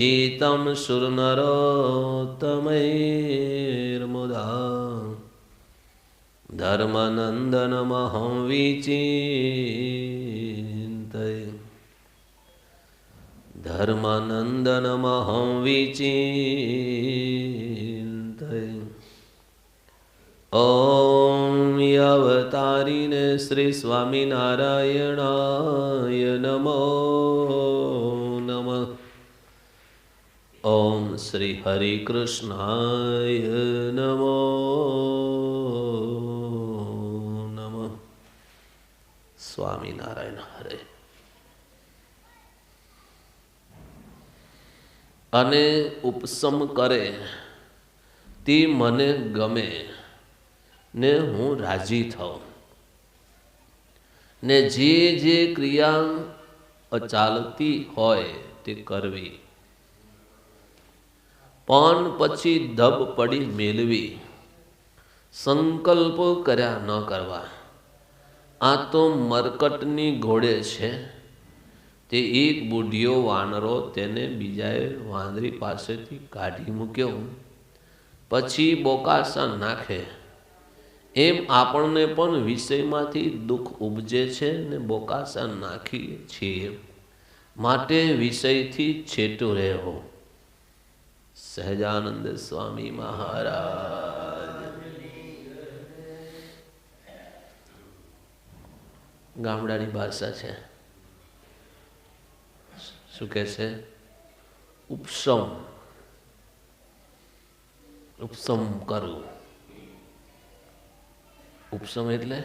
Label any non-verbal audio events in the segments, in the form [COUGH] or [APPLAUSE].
तं सुरनरोत्तमैर्मुदा धर्मनन्दनमहं विचिन्तये ધર્માનંદનમહં વિચિંતય ઓમ અવતારીને શ્રી સ્વામિનારાયણાય નમો નમ ઓમ શ્રી હરિકૃષ્ણાય નમો નમ. સ્વામિનારાયણ હરે. અને ઉપસમ કરે તે મને ગમે ને હું રાજી થઉં. ને જે જે ક્રિયા ચાલતી હોય તે કરવી. પણ પછી ધબ પડી મેળવી સંકલ્પ કર્યા ન કરવા. આ તો મરકટની ઘોડે છે. તે એક બુઢિયો વાનરો તેને બીજાએ વાંદરી પાસેથી કાઢી મૂક્યો. પછી બોકાસા નાખે. એમ આપણને પણ વિષયમાંથી દુઃખ ઉપજે છે ને બોકાસા નાખીએ છીએ. માટે વિષયથી છેટું રહેવો. સહજાનંદ સ્વામી મહારાજ ગામડાની ભાષા છે. શું કહે છે? ઉપસમ. ઉપસમ કરવું ઉપસમ એટલે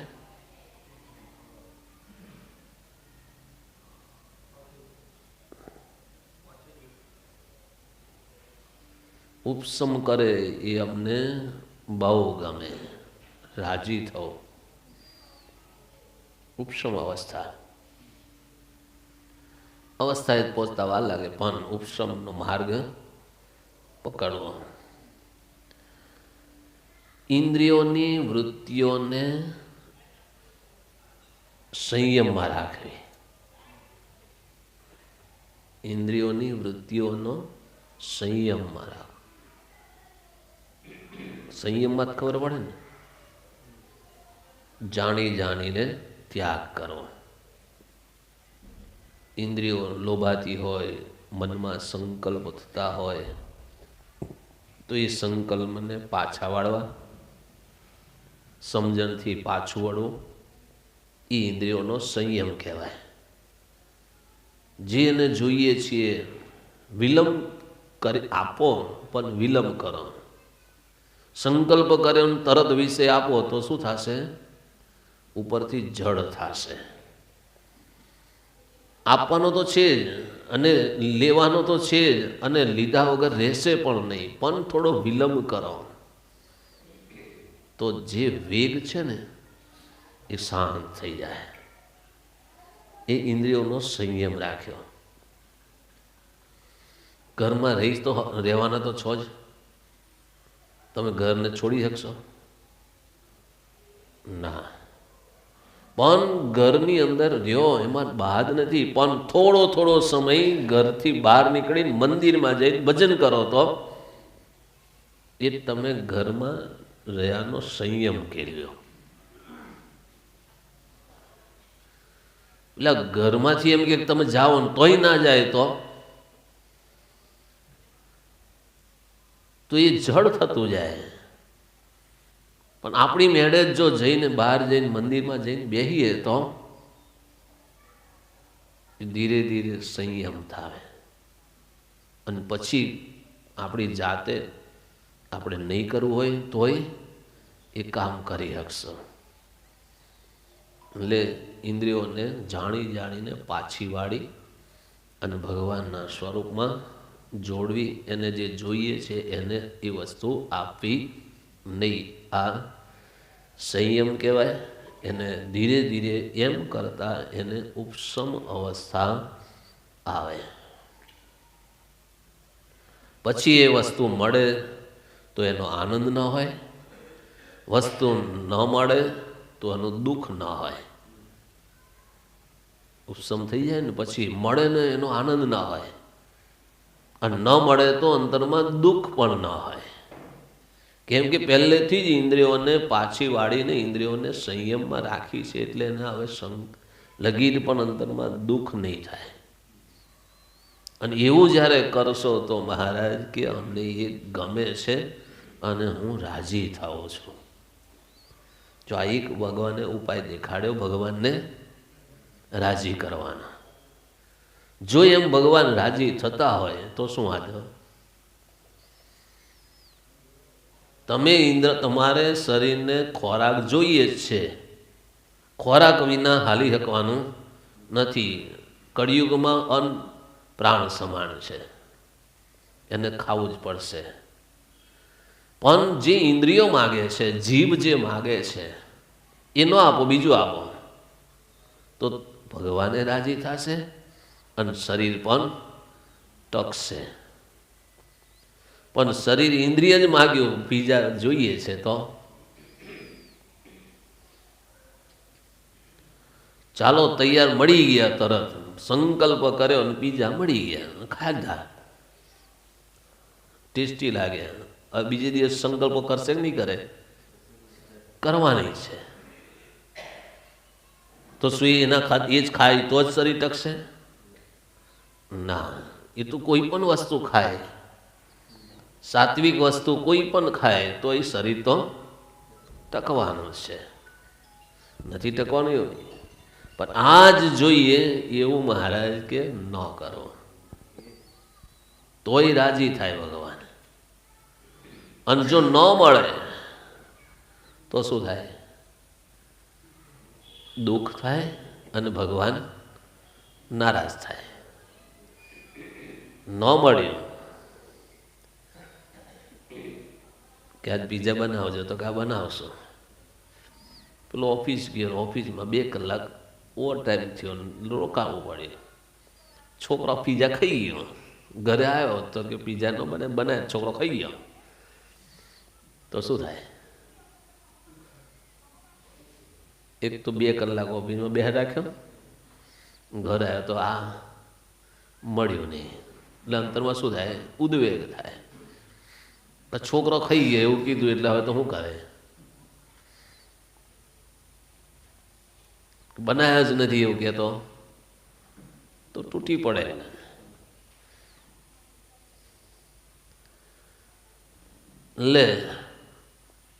ઉપસમ કરે એ અમને બહુ ગમે. રાજી થવો ઉપસમ અવસ્થા. અવસ્થાએ પહોંચતા વાર લાગે, પણ ઉપશમનો માર્ગ પકડવો. ઇન્દ્રિયોની વૃત્તિઓને સંયમમાં રાખવી. ઇન્દ્રિયોની વૃત્તિઓનો સંયમમાં રાખવો. સંયમમાં જ ખબર પડે ને? જાણી જાણીને ત્યાગ કરવો. ઇન્દ્રિયો લોભાતી હોય, મનમાં સંકલ્પ થતા હોય, તો એ સંકલ્પને પાછા વાળવા, સમજણથી પાછું વળવું, એ ઇન્દ્રિયોનો સંયમ કહેવાય. જે એને જોઈએ છીએ, વિલંબ કરી આપો, પણ વિલંબ કરો. સંકલ્પ કરે તરત વિષય આપો, તો શું થશે? ઉપરથી જડ થશે. આપવાનો તો છે જ, અને લેવાનો તો છે જ, અને લીધા વગર રહેશે પણ નહીં. પણ થોડો વિલંબ કરો. તો જે વેગ છે ને, એ શાંત થઈ જાય. એ ઇન્દ્રિયોનો સંયમ રાખ્યો. ઘરમાં રહીશ તો રહેવાના તો છો જ. તમે ઘરને છોડી શકશો? ના. પણ ઘરની અંદર રહ્યો, એમાં બાદ નથી. પણ થોડો થોડો સમય ઘરથી બહાર નીકળીને મંદિરમાં જઈને ભજન કરો તો એ તમે ઘરમાં રહ્યાનો સંયમ કેળવ્યો એટલે ઘરમાંથી એમ કે તમે જાઓ ને તોય ના જાય તો તો એ જડ થતું જાય. પણ આપણી મેળે જ જો જઈને બહાર જઈને મંદિરમાં જઈને બેસીએ તો ધીરે ધીરે સંયમ થાય અને પછી આપણી જાતે આપણે નહીં કરવું હોય તોય એ કામ કરી શકશો. એટલે ઇન્દ્રિયોને જાણી જાણીને પાછી વાળી અને ભગવાનના સ્વરૂપમાં જોડવી એને જે જોઈએ છે એને એ વસ્તુ આપવી નહીં. આ સંયમ કહેવાય. એને ધીરે ધીરે એમ કરતાં એને ઉપસમ અવસ્થા આવે. પછી એ વસ્તુ મળે તો એનો આનંદ ન હોય. વસ્તુ ન મળે તો એનું દુઃખ ન હોય. ઉપસમ થઈ જાય ને પછી મળે ને એનો આનંદ ના હોય. અને ન મળે તો અંતરમાં દુઃખ પણ ન હોય. કેમ કે પહેલેથી જ ઇન્દ્રિયોને પાછી વાળીને ઇન્દ્રિયોને સંયમમાં રાખી છે એટલે એને હવે સંગ લગીર પણ અંતરમાં દુઃખ નહીં થાય. અને એવું જ્યારે કરશો તો મહારાજ કે અમને એ ગમે છે અને હું રાજી થાઉં છું. જો આ એક ભગવાને ઉપાય દેખાડ્યો ભગવાનને, રાજી કરવાના. જો એમ ભગવાન રાજી થતા હોય, તો શું હાજર તમે ઇન્દ્ર, તમારે શરીરને ખોરાક જોઈએ જ છે. ખોરાક વિના હાલી શકવાનું નથી. કળિયુગમાં અન્ન પ્રાણ સમાન છે. એને ખાવું જ પડશે. પણ જે ઇન્દ્રિયો માગે છે, જીભ જે માગે છે એ ન આપો, બીજું આપો. તો ભગવાને રાજી થશે? અને શરીર પણ ટકશે. પણ શરીર ઇન્દ્રિય જ માગ્યું, બીજા જોઈએ છે તો. ચાલો તૈયાર મળી ગયા તરત. સંકલ્પ કર્યો અને બીજા મળી ગયા. ખાધા. ટેસ્ટી લાગ્યા બીજે દિવસ સંકલ્પ કરશે કે નહીં કરે? કરવાની છે. તો શું એના એ જ ખાય તો જ શરીર ટકશે? ના, એ તો કોઈ પણ વસ્તુ ખાય. સાત્વિક વસ્તુ કોઈ પણ ખાય તો એ શરીર તો ટકવાનું છે. નથી ટકવાનું એવું? પણ આજ જોઈએ એવું મહારાજ કે ન કરો. તોય રાજી થાય ભગવાન. અને જો ન મળે, તો શું થાય? દુઃખ થાય અને ભગવાન નારાજ થાય. ન મળ્યું. કે આજ બીજા બનાવજો તો કે આ બનાવશો. પેલો ઓફિસ ગયો, ઓફિસમાં બે કલાક ઓવર ટાઈમ થયો રોકાવું પડ્યું છોકરો પીઝા ખાઈ ગયો. ઘરે આવ્યો તો કે પીઝા ન બને બને છોકરો ખાઈ ગયો. તો શું થાય? એક તો બે કલાક ઓફિસમાં બે રાખ્યો. ઘરે આવ્યો તો આ મળ્યું નહીં. એટલે અંતરમાં શું થાય? ઉદ્વેગ થાય. છોકરો ખાઈ ગયો એવું કીધું એટલે હવે તો શું કરે? બનાવ્યા જ નથી એવું કહેતો. તો તૂટી પડે. લે,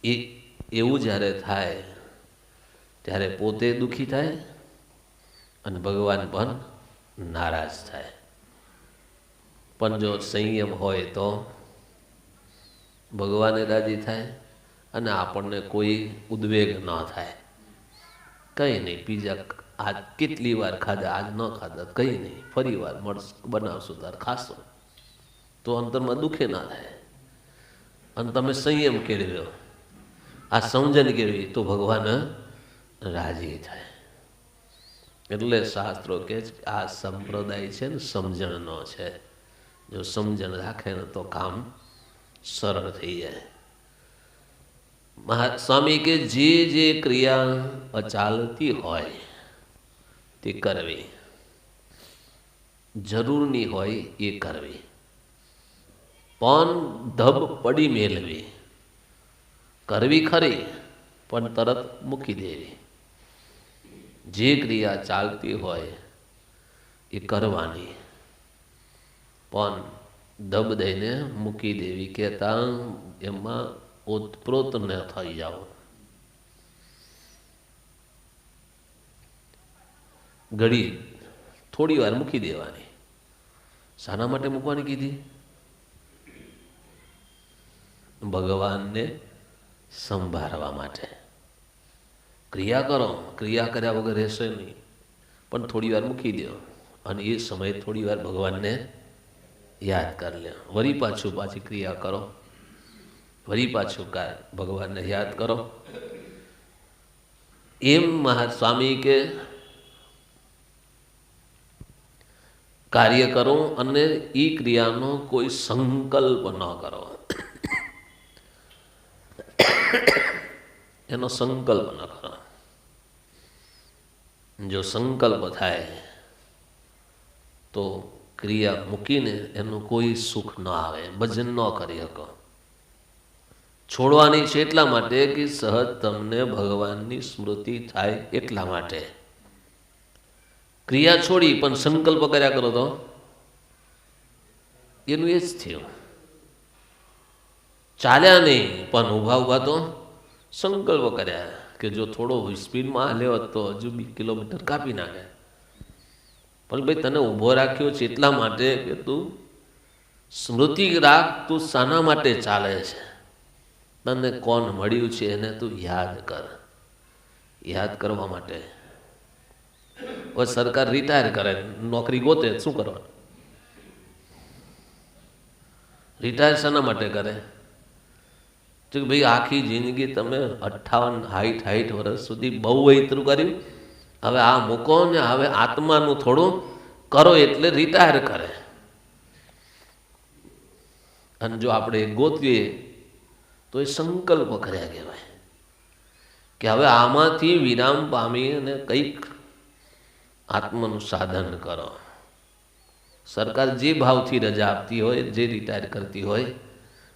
એ એવું જ્યારે થાય, ત્યારે પોતે દુઃખી થાય અને ભગવાન પણ નારાજ થાય. પણ જો સંયમ હોય તો ભગવાને રાજી થાય અને આપણને કોઈ ઉદ્વેગ ન થાય. કંઈ નહીં, પીઝા આજ કેટલી વાર ખાધા, આજ ન ખાધા, કંઈ નહીં, ફરી વાર મળશ, બનાવશું તાર, ખાશો. તો અંતરમાં દુઃખે ના થાય. અને તમે સંયમ કેળવ્યો આ સમજણ કેળવી તો ભગવાન રાજી થાય. એટલે શાસ્ત્રો કે આ સંપ્રદાય છે ને સમજણનો છે. જો સમજણ રાખે ને તો કામ સરળ થઈ જાય. સ્વામી કે જે જે ક્રિયા અચાલતી હોય તે કરવી. જરૂરની હોય એ કરવી. પણ ધબ પડી મેળવી કરવી ખરી, પણ તરત મૂકી દેવી. જે ક્રિયા ચાલતી હોય એ કરવાની. પણ દબ દઈને મૂકી દેવી કે ત્યાં એમાં ઓતપ્રોત ન થઈ જાઓ. ઘડી થોડી વાર મૂકી દેવાની. શાના માટે મૂકવાની કીધી? ભગવાનને સંભાળવા માટે. ક્રિયા કરો, ક્રિયા કર્યા વગર રહેશે નહીં. પણ થોડી વાર મૂકી દો. અને એ સમયે થોડી વાર ભગવાનને યાદ કરી લે. વરી પાછું પાછી ક્રિયા કરો. વરી પાછું કાર ભગવાનને યાદ કરો. એમ મહાસ્વામી કે કાર્ય કરો અને એ ક્રિયાનો કોઈ સંકલ્પ ન કરો. [COUGHS] એનો સંકલ્પ ન કરો. જો સંકલ્પ થાય તો ક્રિયા મૂકીને એનું કોઈ સુખ ન આવે ભજન ન કરી શકો. છોડવાની છે એટલા માટે કે સહજ તમને ભગવાનની સ્મૃતિ થાય એટલા માટે. ક્રિયા છોડી પણ સંકલ્પ કર્યા કરો તો? એનું એ જ થયું. ચાલ્યા નહીં, પણ ઊભા ઊભા તો સંકલ્પ કર્યા કે જો થોડો સ્પીડમાં હાલ્યો તો હજુ બે કિલોમીટર કાપી નાખે. પણ ભાઈ તને ઊભો રાખ્યો છે એટલા માટે કે તું સ્મૃતિ રાખ તું શાના માટે ચાલે છે. તને કોણ મળ્યું છે એને તું યાદ કર. યાદ કરવા માટે. હવે સરકાર રિટાયર કરે. નોકરી ગોતે, શું કરવાનું રિટાયર શાના માટે કરે? તો ભાઈ આખી જિંદગી તમે અઠ્ઠાવન હાઈઠ હાઈટ વર્ષ સુધી બહુ વૈતરું કર્યું. હવે આ મૂકો ને હવે આત્માનું થોડું કરો એટલે રિટાયર કરે. અને જો આપણે ગોતવીએ, તો એ સંકલ્પ કર્યા કહેવાય કે હવે આમાંથી વિરામ પામી અને કંઈક આત્માનું સાધન કરો. સરકાર જે ભાવથી રજા આપતી હોય, જે રિટાયર કરતી હોય,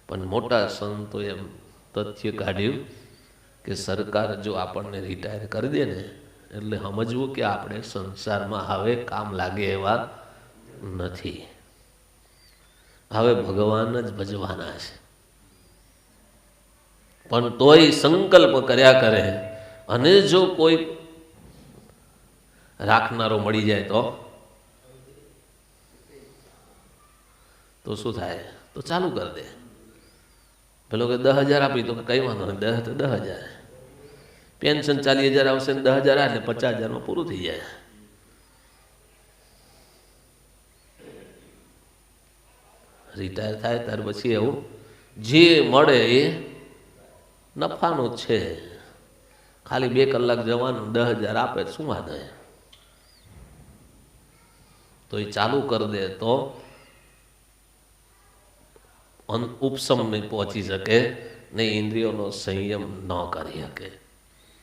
પણ મોટા સંતો એમ તથ્ય કાઢ્યું કે સરકાર જો આપણને રિટાયર કરી દે ને એટલે સમજવું કે આપણે સંસારમાં હવે કામ લાગે એવા નથી. હવે ભગવાન જ ભજવાના છે. પણ તોય સંકલ્પ કર્યા કરે અને જો કોઈ રાખનારો મળી જાય તો? તો શું થાય? તો ચાલુ કરી દે. પેલો કે દસ હજાર આપી તો કઈ વાંધો નહીં. દસ તો દસ હજાર. પેન્શન ચાલીસ હજાર આવશે ને દસ હજાર એટલે પચાસ હજારમાં પૂરું થઈ જાય. રિટાયર થાય ત્યાર પછી એવું જે મળે એ નફાનું છે. ખાલી બે કલાક જવાનું, દસ હજાર આપે શું વાંધો તો એ ચાલુ કરી દે તો ઉપસમ નહીં પહોંચી શકે નહીં ઇન્દ્રિયોનો સંયમ ન કરી શકે.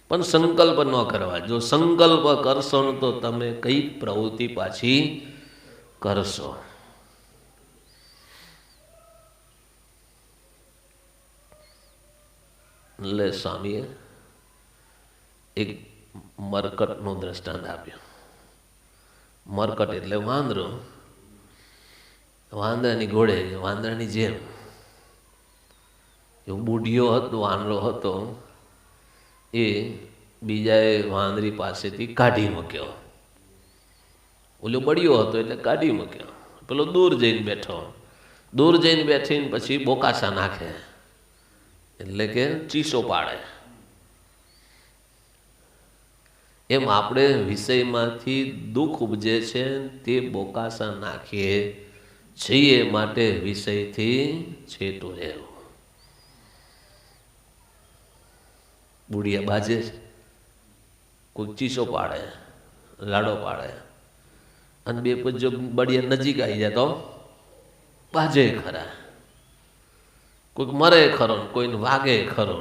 પણ સંકલ્પ ન કરવા. જો સંકલ્પ કરશો ને તો તમે કઈ પ્રવૃત્તિ પાછી કરશો? એટલે સ્વામીએ એક મરકટ મરકટનું દ્રષ્ટાંત આપ્યું. મરકટ એટલે વાંદરો. વાંદરાની ઘોડે, વાંદરાની જેમ. એવું બુઢિયો હતો, વાંદરો હતો. એ બીજાએ વાંદરી પાસેથી કાઢી મૂક્યો. ઓલો બળ્યો હતો એટલે કાઢી મૂક્યો. પેલો દૂર જઈને બેઠો. દૂર જઈને બેઠીને પછી બોકાસા નાખે. એટલે કે ચીસો પાડે. એમ આપણે વિષયમાંથી દુઃખ ઉપજે છે તે બોકાસા નાખીએ છીએ માટે વિષયથી છેટું રહેવું. બુઢિયા બાજે છે કોઈ ચીસો પાડે, લાડો પાડે. અને બે પછી જો બળિયા નજીક આવી જાય તો બાજે ખરા. કોઈક મરે ખરો કોઈને વાગે ખરો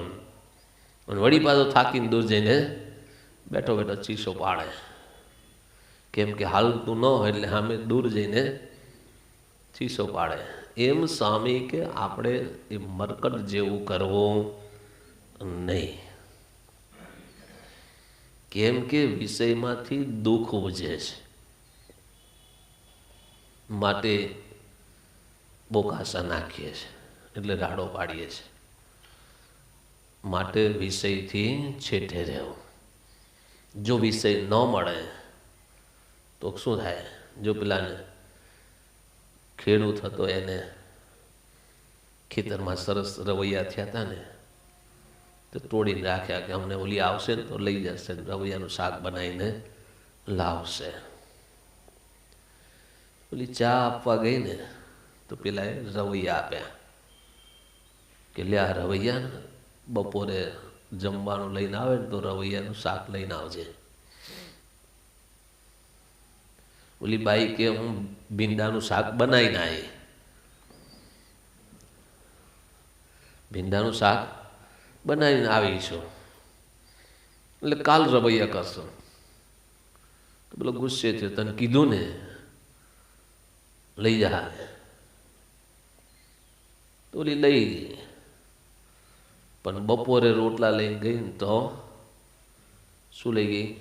અને વળી પાછો થાકીને દૂર જઈને બેઠો બેઠો ચીસો પાડે. કેમ કે હાલતું ન હોય એટલે સામે દૂર જઈને ચીસો પાડે. એમ સ્વામી કે આપણે એ મરકટ જેવું કરવું નહીં. કેમ કે વિષયમાંથી દુઃખ ઉપજે છે. માટે બોકાસા નાખીએ છીએ એટલે રાડો પાડીએ છીએ માટે વિષયથી છેઠે રહેવું. જો વિષય ન મળે, તો શું થાય? જો પેલાને ખેડૂત હતો એને ખેતરમાં સરસ રવૈયા થયા હતા ને તો તોડીને રાખ્યા કે અમને ઓલી આવશે ને તો લઈ જશે રવૈયાનું શાક બનાવીને લાવશે. ઓલી ચા આપવા ગઈ ને તો પેલા રવૈયા આપ્યા કે લ્યા રવૈયા બપોરે જમવાનું લઈને આવે ને તો રવૈયાનું શાક લઈને આવજે. ઓલી બાઈ કે હું ભીંડાનું શાક બનાવીને આવી. ભીંડાનું શાક બનાવીને આવીશું એટલે કાલ રવૈયા કરશું. પેલો ગુસ્સે થયો, તને કીધું ને, લઈ જા. તો ઓલી લઈ ગઈ. પણ બપોરે રોટલા લઈને ગઈ ને તો શું લઈ ગઈ?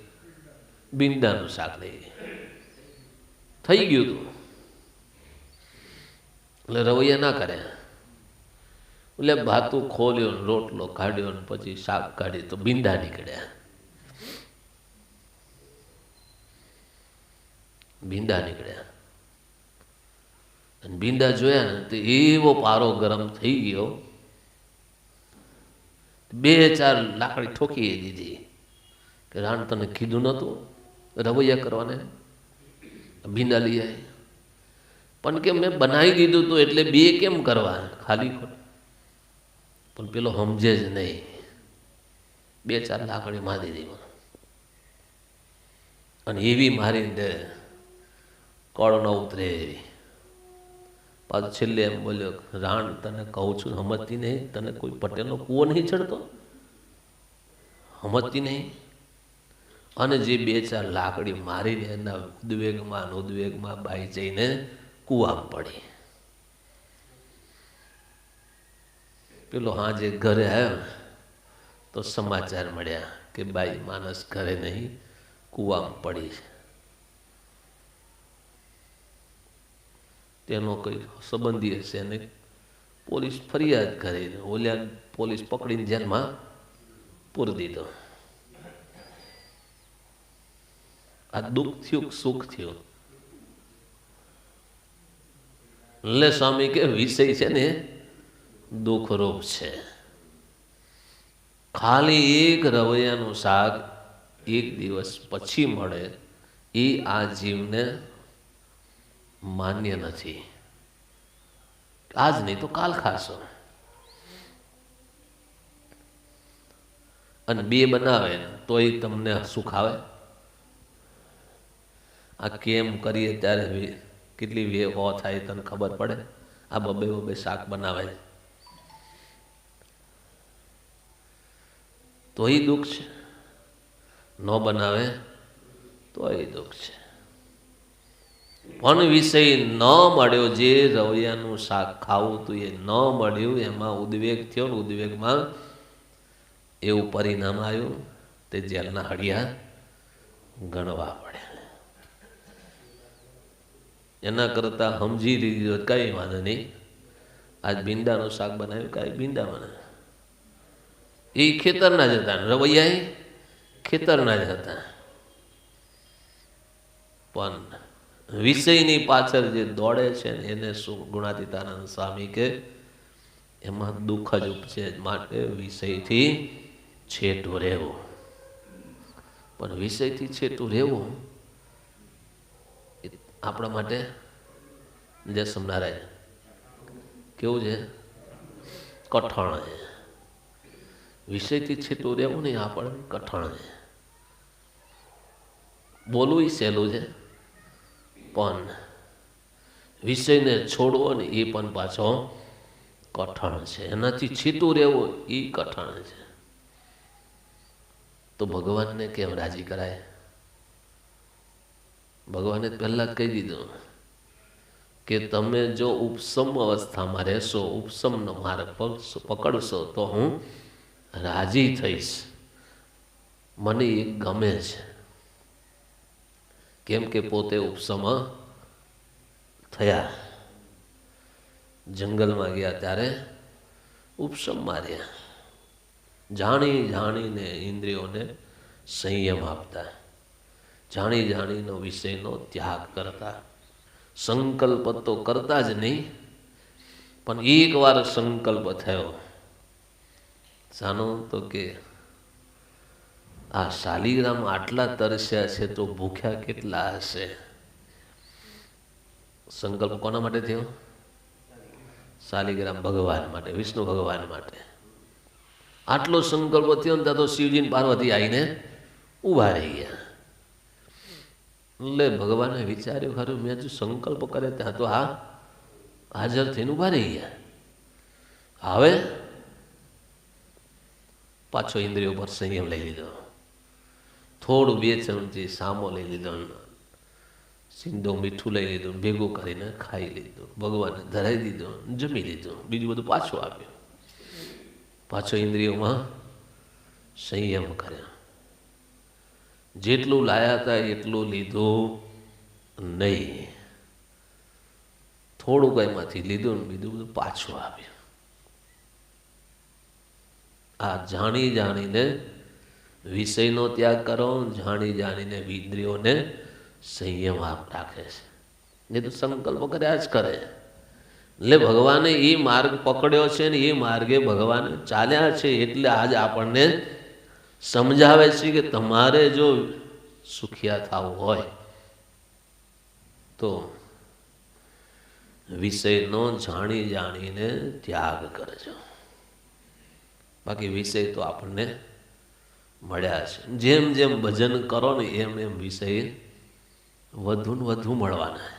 બિંદાનું શાક લઈ ગઈ. થઈ ગયું હતું એટલે રવૈયા ના કર્યા. એટલે ભાતું ખોલ્યો ને રોટલો કાઢ્યો ને પછી શાક કાઢી તો બિંદા નીકળ્યા. બિંદા નીકળ્યા. અને બિંદા જોયા ને તો એવો પારો ગરમ થઈ ગયો. બે ચાર લાકડી ઠોકી દીધી. કે રાણ તને કીધું નહોતું રવૈયા કરવાને? ભીંડા લઈ આવી પણ કે મેં બનાવી દીધું હતું એટલે બે કેમ કરવા? ખાલી ખોટું. પણ પેલો સમજે જ નહીં. બે ચાર લાકડી મારી દીધી. અને એવી મારી દે કળ ન ઉતરે એવી. પાછું છેલ્લે એમ બોલ્યો રાણ, તને કહું છું સમજતી નહીં. તને કોઈ પટેલનો કૂવો નહીં ચડતો? સમજતી નહીં? અને જે બે ચાર લાકડી મારીને એના ઉદ્વેગમાં ઉદ્વેગમાં બાઈ જઈને કૂવામાં પડી. પેલો હાજે ઘરે આવ્યો તો સમાચાર મળ્યા કે બાઈ માણસ ઘરે નહીં, કૂવામાં પડી તેનો કોઈ સંબંધી હશે અને પોલીસ ફરિયાદ કરી ઓલ્યા પોલીસ પકડીને જેલમાં પૂરી દીધો. આ દુઃખ થયું સુખ થયું? એટલે સ્વામી કે વિષય છે ને દુઃખરૂપ છે. ખાલી એક રવૈયાનું શાક એક દિવસ પછી મળે, એ આ જીવને માન્ય નથી. આજ નહીં તો કાલ ખાશો. અને બે બનાવે, તોય તમને સુખ આવે? આ કેમ કરીએ ત્યારે કેટલી વે હો થાય તને ખબર પડે? આ બબે બબે શાક બનાવે. તોય દુઃખ છે. ન બનાવે તોય દુઃખ છે. પણ વિષય ન મળ્યો જે રવૈયાનું શાક ખાવું હતું એ ન મળ્યું, એમાં ઉદ્વેગ થયો ને ઉદ્વેગમાં એવું પરિણામ આવ્યું તે જેલના હળિયા ગણવા પડ્યા. એના કરતાં સમજી લીધું કઈ વાંધો નહીં. આજ ભીંડાનું શાક બનાવ્યું, કાંઈ ભીંડા બને એ ખેતરના જ હતા. રવૈયા ખેતરના જ હતા. પણ વિષયની પાછળ જે દોડે છે એને શું ગુણાતીતાનંદ સ્વામી કે, એમાં દુઃખ જ ઉપજે માટે વિષયથી છેટું રહેવું. પણ વિષયથી છેટું રહેવું આપણા માટે જય સમનારાય કેવું છે? કઠણ છે. વિષયથી છેટું રહેવું નહીં આપણને કઠણ છે. બોલવું એ સહેલું છે, પણ વિષયને છોડવો ને એ પણ પાછો કઠણ છે. એનાથી છીતું રહેવું એ કઠણ છે. તો ભગવાનને કેમ રાજી કરાય? ભગવાને પહેલાં કહી દીધું કે તમે જો ઉપસમ અવસ્થામાં રહેશો, ઉપસમનો માર્ગ પકડશો- તો હું રાજી થઈશ. મને એ ગમે છે. કેમ કે પોતે ઉપસમ થયા. જંગલમાં ગયા ત્યારે ઉપસમ માર્યા. જાણી જાણીને ઇન્દ્રિયોને સંયમ આપતા. જાણી જાણીનો વિષયનો ત્યાગ કરતા. સંકલ્પ તો કરતા જ નહીં, પણ એકવાર સંકલ્પ થયો. જાણો તો કે, આ શાલિગ્રામ આટલા તરસ્યા છે તો ભૂખ્યા કેટલા હશે? સંકલ્પ કોના માટે થયો? શાલિગ્રામ ભગવાન માટે, વિષ્ણુ ભગવાન માટે. આટલો સંકલ્પ થયો ને ત્યાં તો શિવજી પાર્વતી આવીને ઊભા રહી ગયા. એટલે ભગવાને વિચાર્યું, ખરું, મેં જો સંકલ્પ કરે ત્યાં તો આ હાજર થઈને ઊભા રહી ગયા. હવે પાછો ઇન્દ્રિયો પર સંયમ લઈ લીધો. થોડું બે ચમચી સામો લઈ લીધો સિંધો મીઠું લઈ લીધું, ભેગું કરીને ખાઈ લીધું. ભગવાને ધરાઈ દીધું જમી લીધું. બીજું બધું પાછું આપ્યું પાછો ઇન્દ્રિયોમાં સંયમ કર્યા. જેટલું લાયા હતા એટલું લીધું નહીં. થોડુંક એમાંથી લીધું ને બીજું બધું પાછું આવ્યું. આ જાણી જાણીને વિષયનો ત્યાગ કરો, જાણી જાણીને ઇન્દ્રિયોને સંયમ આપ રાખે છે. એ તો સંકલ્પ કર્યા જ કરે. એટલે ભગવાને એ માર્ગ પકડ્યો છે ને એ માર્ગે ભગવાન ચાલ્યા છે એટલે આજ આપણને સમજાવે છે કે તમારે જો સુખિયા થવું હોય તો વિષયનો જાણી જાણીને ત્યાગ કરજો. બાકી વિષય તો આપણને મળ્યા છે. જેમ જેમ ભજન કરો ને એમ એમ વિષય વધુ ને વધુ મળવાના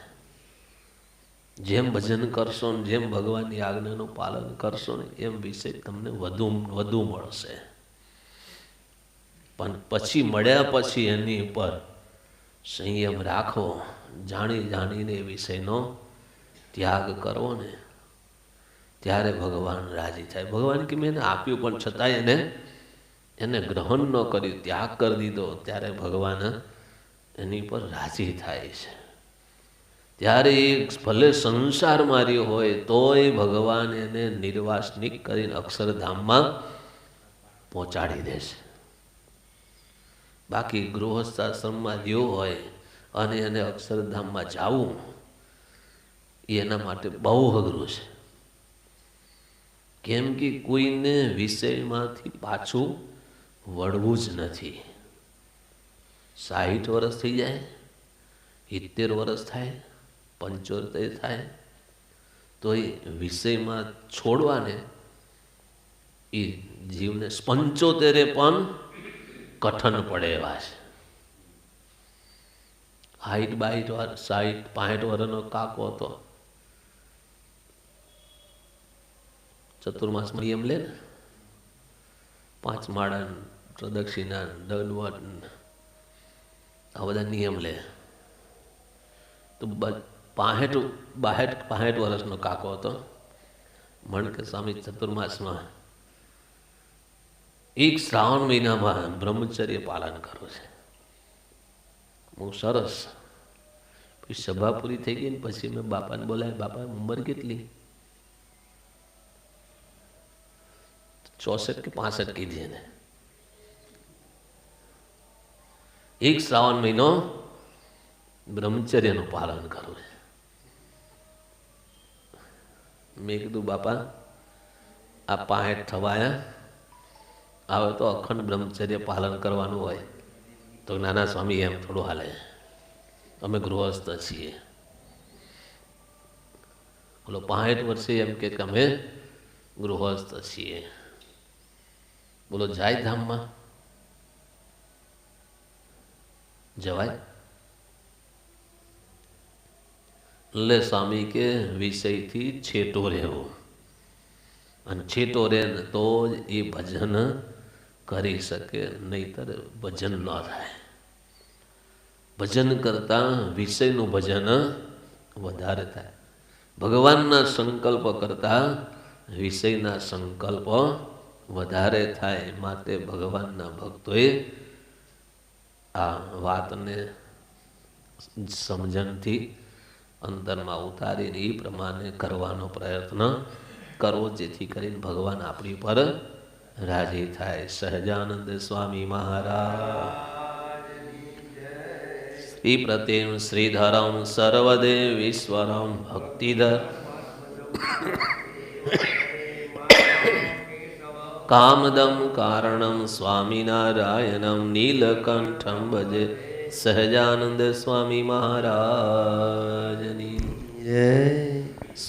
જેમ ભજન કરશો ને જેમ ભગવાનની આજ્ઞાનું પાલન કરશો ને એમ વિષય તમને વધુ વધુ મળશે. પણ પછી મળ્યા પછી એની ઉપર સંયમ રાખો જાણી જાણીને વિષયનો ત્યાગ કરવો ને ત્યારે ભગવાન રાજી થાય. ભગવાન કે મેં એને આપ્યું, પણ છતાંય એને એને ગ્રહણ ન કર્યું, ત્યાગ કરી દીધો, ત્યારે ભગવાન એની પર રાજી થાય છે. ત્યારે એ ભલે સંસાર માર્યો હોય, તોય ભગવાન એને નિર્વાસનિક કરીને અક્ષરધામમાં પહોંચાડી દેશે બાકી ગૃહસ્થાશ્રમમાં રહ્યો હોય અને એને અક્ષરધામમાં જવું, એના માટે બહુ અઘરું છે. કેમ કે કોઈને વિષયમાંથી પાછું વળવું જ નથી. સાહીઠ વર્ષ થઈ જાય, સિત્તેર વર્ષ થાય, પંચોતેર થાય, તો એ વિષયમાં છોડવાને એ જીવને પંચોતેરે પણ કઠણ પડે એવા છે. હાઈટ બાઈટ સાઈઠ પાંઠ વર્ષનો કાકો હતો. ચતુર્માસમાં નિયમ લે ને. પાંચ માળા પ્રદક્ષિણા દંડવટ આ બધા નિયમ લે. તો પાસઠ બાસઠ પાસઠ વર્ષનો કાકો હતો. મણ કે સ્વામી ચતુર્માસમાં એક શ્રાવણ મહિનામાં બ્રહ્મચર્ય પાલન કરવું છે. બહુ સરસ. પછી સભા પૂરી થઈ ગઈ ને પછી મેં બાપાને બોલાવ્યા, બાપા, ઉંમર કેટલી? ચોસઠ કે પાસઠ કીધી એને એક શ્રાવણ મહિનો બ્રહ્મચર્યનું પાલન કરવું છે મેં કીધું બાપા આ પાંઠ થવાયા હવે તો અખંડ બ્રહ્મચર્ય પાલન કરવાનું હોય તો નાના સ્વામી એમ થોડું હાલે અમે ગૃહસ્થ છીએ. બોલો પાંઠ વર્ષે એમ કે અમે ગૃહસ્થ છીએ. બોલો, જાય ધામમાં? જવાય? લે સ્વામી કે વિષયથી છેટો રહેવો. અને છેટો રહે તો જ એ ભજન કરી શકે, નહીતર ભજન ન થાય. ભજન કરતાં વિષયનું ભજન વધારે થાય. ભગવાનના સંકલ્પ કરતાં વિષયના સંકલ્પ વધારે થાય માટે ભગવાનના ભક્તોએ આ વાતને સમજણથી અંતરમાં ઉતારીને એ પ્રમાણે કરવાનો પ્રયત્ન કરવો, જેથી કરીને ભગવાન આપણી પર રાજી થાય. સહજાનંદ સ્વામી મહારાજ. શ્રી પ્રતિમ શ્રીધરમ સર્વદેવ ઈશ્વરમ ભક્તિધર. કામદમ કારણમ સ્વામિનારાયણમ નીલકંઠમ ભજે. સહજાનંદ સ્વામી મહારાજની.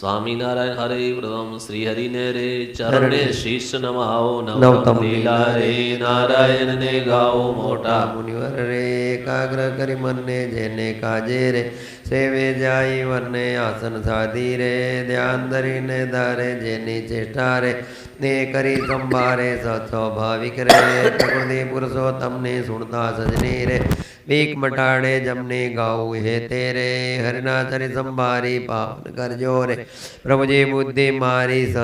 સ્વામિનારાયણ હરે પ્રથમ શ્રી હરિને રે ચરણે શીશ નમાવો. નવતમ લીલા રે. નારાયણ ને ગાઓ મોટા. મુનિવર રે. એકાગ્ર કરી મનને જેને કાજે રે સેવે જાય વરને આસન સાધી રે ધ્યાન ધરીને ધારે જેની ચેષ્ટા રે ને કરી સંભારે સ્વાભાવિક રે પ્રકૃતિ પુરુષોત્તમને સુણતા સજની રે બીક મટાડે જમને ગાવું હે તેરે હરિના ચરિત સંભારી પાવન કરજો રે પ્રભુજી બુદ્ધિ મારી સદ